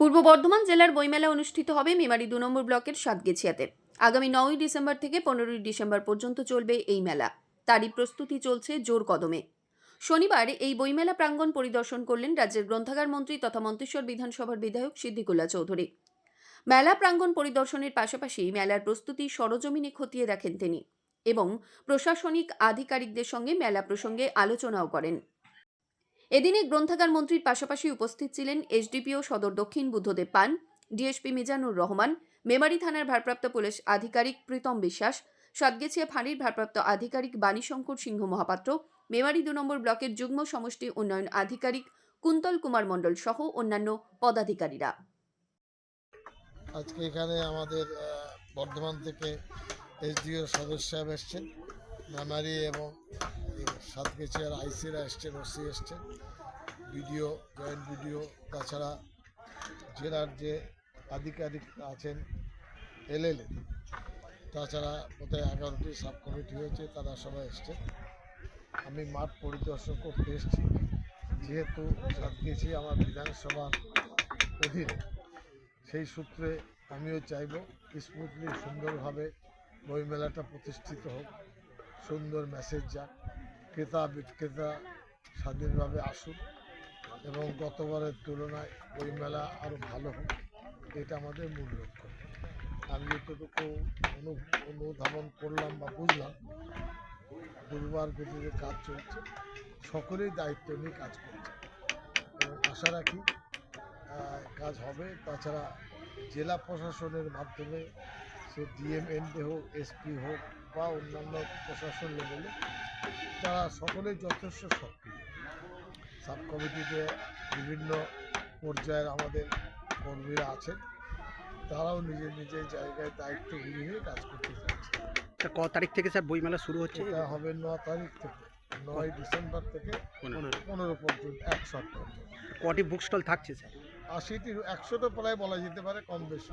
পূর্ব বর্ধমান জেলার বইমেলা অনুষ্ঠিত হবে মেমারি দু নম্বর ব্লকের সাতগেছিয়াতে। আগামী নয়ই ডিসেম্বর থেকে পনেরোই ডিসেম্বর পর্যন্ত চলবে এই মেলা। তারই প্রস্তুতি চলছে জোর কদমে। শনিবার এই বইমেলা প্রাঙ্গণ পরিদর্শন করলেন রাজ্যের গ্রন্থাগার মন্ত্রী তথা মন্তেশ্বর বিধানসভার বিধায়ক সিদ্দিকুল্লা চৌধুরী। মেলা প্রাঙ্গণ পরিদর্শনের পাশাপাশি মেলার প্রস্তুতি সরজমিনে খতিয়ে দেখেন তিনি এবং প্রশাসনিক আধিকারিকদের সঙ্গে মেলা প্রসঙ্গে আলোচনাও করেন। এদিনে গ্রন্থাগার মন্ত্রীর পাশাপাশি উপস্থিত ছিলেন এসডিপিও সদর দক্ষিণ বুদ্ধদেব পান, ডিএসপি মিজানুর রহমান, মেমারি থানার ভারপ্রাপ্ত পুলিশ আধিকারিক প্রীতম বিশ্বাস, সাতগেছিয়া ফাঁড়ির ভারপ্রাপ্ত আধিকারিক বাণীশঙ্কর সিংহ মহাপাত্র, মেমারি দু নম্বর ব্লকের যুগ্ম সমষ্টি উন্নয়ন আধিকারিক কুন্তল কুমার মণ্ডল সহ অন্যান্য পদাধিকারীরা। আজকে এখানে আমাদের বর্ধমান থেকে এসডিও সদস্য সাহেব এসছেন, মেমারি এবং সাতগেছিয়ার আইসিরা এসছেন, ওসি এসছেন। বিডিও, জয়েন্ট বিডিও, তাছাড়া জেলার যে আধিকারিক আছেন এলএলএ তাছাড়া কোথায় এগারোটি সাব কমিটি হয়েছে, তারা সবাই এসছেন। আমি মাঠ পরিদর্শন করতে এসেছি যেহেতু সাতগেছি আমার বিধানসভার অধীনে, সেই সূত্রে আমিও চাইব স্মুথলি সুন্দরভাবে বইমেলাটা প্রতিষ্ঠিত হোক, সুন্দর মেসেজ যাক। ক্রেতা বিক্রেতা স্বাধীনভাবে আসুক এবং গতবারের তুলনায় ওই মেলা আরও ভালো হোক, এটা আমাদের মূল লক্ষ্য। আমি যতটুকু অনু, অনুধাবন করলাম বা বুঝলাম দুর্বার গতিতে কাজ চলছে, সকলেই দায়িত্ব নিয়ে কাজ করছে। এবং আশা রাখি কাজ হবে। তাছাড়া জেলা প্রশাসনের মাধ্যমে সে ডিএমএনডে হোক, এসপি হোক বা অন্যান্য প্রশাসন লেভেলে তারা সকলেই যথেষ্ট সক্রিয়। সাব কমিটিতে বিভিন্ন পর্যায়ের আমাদের কর্মীরা আছেন। তারাও নিজের নিজের জায়গায় দায়িত্ব নিয়ে কাজ করতে চাচ্ছে। তা ক তারিখ থেকে স্যার বইমেলা শুরু হচ্ছে? এটা হবে ন তারিখ থেকে নয় ডিসেম্বর থেকে পনেরো। পর্যন্ত এক সপ্তাহ। পর্যন্ত। কটি বুক স্টল থাকছে স্যার? আশিটি একশোটা প্রায় বলা যেতে পারে কম বেশি।